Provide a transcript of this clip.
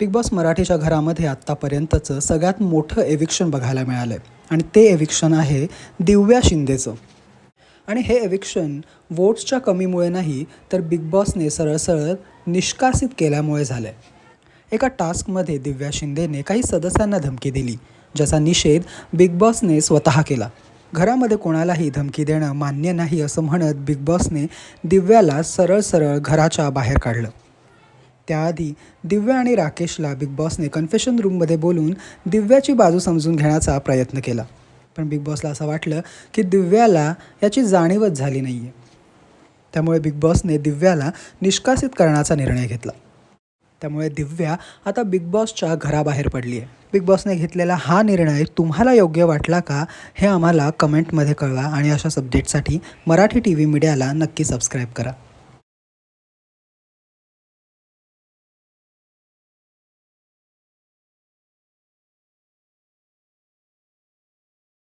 Big boss मराठीच्या घरामध्ये आत्तापर्यंतचं सगळ्यात मोठं एविक्शन बघायला मिळालं आहे आणि ते एविक्शन आहे दिव्या शिंदेचं. आणि हे एविक्शन वोट्सच्या कमीमुळे नाही तर बिग बॉसने सरळ सरळ निष्कासित केल्यामुळे झालं आहे एका टास्कमध्ये दिव्या शिंदेने काही सदस्यांना धमकी दिली ज्याचा निषेध बिग बॉसने स्वतः केला. घरामध्ये कोणालाही धमकी देणं मान्य नाही असं म्हणत बिग बॉसने दिव्याला सरळ सरळ घराच्या बाहेर काढलं. त्याआधी दिव्या आणि राकेशला बिग बॉसने कन्फेशन रूममध्ये बोलून दिव्याची बाजू समजून घेण्याचा प्रयत्न केला. पण बिग बॉसला असं वाटलं की दिव्याला याची जाणीवच झाली नाही आहे त्यामुळे बिग बॉसने दिव्याला निष्कासित करण्याचा निर्णय घेतला. त्यामुळे दिव्या आता बिग बॉसच्या घराबाहेर पडली आहे बिग बॉसने घेतलेला हा निर्णय तुम्हाला योग्य वाटला का हे आम्हाला कमेंटमध्ये कळवा आणि अशाच अपडेटसाठी मराठी टी व्ही मीडियाला नक्की सबस्क्राईब करा.